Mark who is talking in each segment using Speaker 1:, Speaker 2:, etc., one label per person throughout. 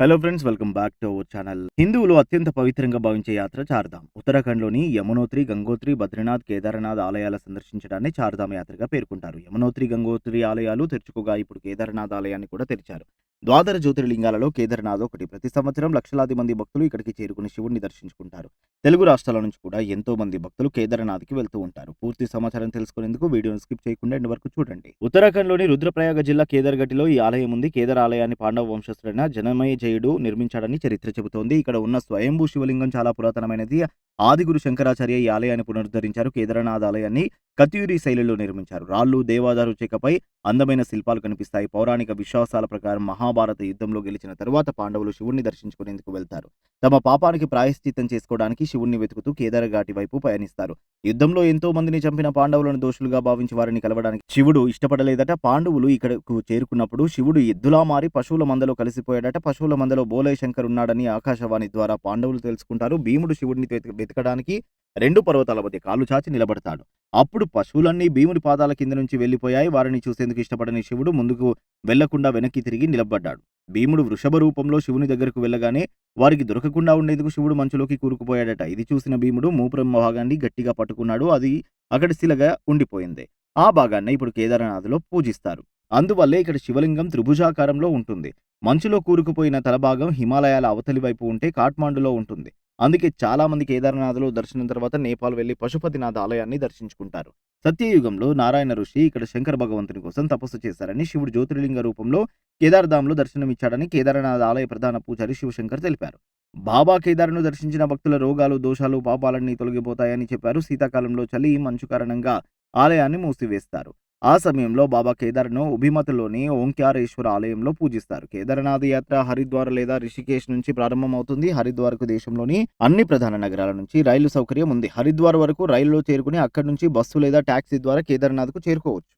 Speaker 1: Hello friends welcome back to our channel హిందువులు అత్యంత పవిత్రంగా భావించే యాత్ర చార్ధామ్. ఉత్తరాఖండ్లోని యమునోత్రి గంగోత్రి బద్రీనాథ్ కేదార్నాథ్ ఆలయాల సందర్శించడాన్ని చార్ధామ్ యాత్రగా పేర్కొంటారు. యమునోత్రి గంగోత్రి ఆలయాలు తెరుచుకోగా ఇప్పుడు కేదార్నాథ్ ఆలయాన్ని కూడా తెరిచారు. ద్వాదర జ్యోతిర్లింగాలలో కేదార్నాథ్ ఒకటి. ప్రతి సంవత్సరం లక్షలాది మంది భక్తులు ఇక్కడికి చేరుకుని శివుణ్ణి దర్శించుకుంటారు. తెలుగు రాష్ట్రాల నుంచి కూడా ఎంతో మంది భక్తులు కేదార్నాథ్కి వెళ్తూ ఉంటారు. పూర్తి సమాచారం తెలుసుకునేందుకు వీడియోను స్కిప్ చేయకుండా ఎండ్ వరకు చూడండి. ఉత్తరాఖండ్లోని రుద్రప్రయాగ జిల్లా కేదార్గటిలో ఈ ఆలయం ఉంది. కేదార్ ఆలయాన్ని పాండవ వంశస్థుడైన జనమయ జయుడు నిర్మించాడని చరిత్ర చెబుతోంది. ఇక్కడ ఉన్న స్వయంభూ శివలింగం చాలా పురాతనమైనది. ఆదిగురు శంకరాచార్య ఈ ఆలయాన్ని పునరుద్ధరించారు. కేదారనాథ్ ఆలయాన్ని కత్యూరి శైలిలో నిర్మించారు. రాళ్ళు దేవాదారు చెక్కపై అందమైన శిల్పాలు కనిపిస్తాయి. పౌరాణిక విశ్వాసాల ప్రకారం మహాభారత యుద్ధంలో గెలిచిన తరువాత పాండవులు శివుణ్ణి దర్శించుకునేందుకు వెళ్తారు. తమ పాపానికి ప్రాయశ్చిత్తం చేసుకోవడానికి శివుణ్ణి వెతుకుతూ కేదారఘాటి వైపు పయనిస్తారు. యుద్ధంలో ఎంతో మందిని చంపిన పాండవులను దోషులుగా భావించి వారిని కలవడానికి శివుడు ఇష్టపడలేదట. పాండవులు ఇక్కడకు చేరుకున్నప్పుడు శివుడు ఎద్దులా మారి పశువుల మందలో కలిసిపోయాడట. పశువుల మందలో బోలయ శంకర్ ఉన్నాడని ఆకాశవాణి ద్వారా పాండవులు తెలుసుకుంటారు. భీముడు శివుడిని వెతకడానికి రెండు పర్వతాల మధ్య కాలు చాచి నిలబడతాడు. అప్పుడు పశువులన్నీ భీముడి పాదాల కింద నుంచి వెళ్ళిపోయాయి. వారిని చూసేందుకు ఇష్టపడని శివుడు ముందుకు వెళ్ళకుండా వెనక్కి తిరిగి నిలబడ్డాడు. భీముడు వృషభ రూపంలో శివుని దగ్గరకు వెళ్ళగానే వారికి దొరకకుండా ఉండేందుకు శివుడు మంచులోకి కూరుకుపోయాడట. ఇది చూసిన భీముడు మూపురం భాగాన్ని గట్టిగా పట్టుకున్నాడు. అది అక్కడ శిలగా ఉండిపోయింది. ఆ భాగాన్ని ఇప్పుడు కేదారనాథ్లో పూజిస్తారు. అందువల్లే ఇక్కడ శివలింగం త్రిభుజాకారంలో ఉంటుంది. మంచులో కూరుకుపోయిన తలభాగం హిమాలయాల అవతలి వైపు ఉంటే కాఠ్మాండులో ఉంటుంది. అందుకే చాలా మంది కేదార్నాథ్లో దర్శనం తర్వాత నేపాల్ వెళ్ళి పశుపతినాథ్ ఆలయాన్ని దర్శించుకుంటారు. సత్యయుగంలో నారాయణ ఋషి ఇక్కడ శంకర భగవంతుని కోసం తపస్సు చేశారని శివుడు జ్యోతిర్లింగ రూపంలో కేదార్ధాంలో దర్శనమిచ్చాడని కేదార్నాథ్ ఆలయ ప్రధాన పూజారి శివశంకర్ తెలిపారు. బాబా కేదార్ను దర్శించిన భక్తుల రోగాలు దోషాలు పాపాలన్నీ తొలగిపోతాయని చెప్పారు. శీతాకాలంలో చలి మంచు కారణంగా ఆలయాన్ని మూసివేస్తారు. ఆ సమయంలో బాబా కేదార్ను ఉభిమతలోని ఓంకారేశ్వర ఆలయంలో పూజిస్తారు. కేదార్నాథ్ యాత్ర హరిద్వార్ లేదా రిషికేశ్ నుంచి ప్రారంభమవుతుంది. హరిద్వార్కు దేశంలోని అన్ని ప్రధాన నగరాల నుంచి రైలు సౌకర్యం ఉంది. హరిద్వార్ వరకు రైల్లో చేరుకుని అక్కడి నుంచి బస్సు లేదా ట్యాక్సీ ద్వారా కేదార్నాథ్కు చేరుకోవచ్చు.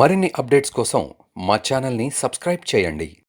Speaker 2: మరిన్ని అప్డేట్స్ కోసం మా ఛానల్ని సబ్స్క్రైబ్ చేయండి.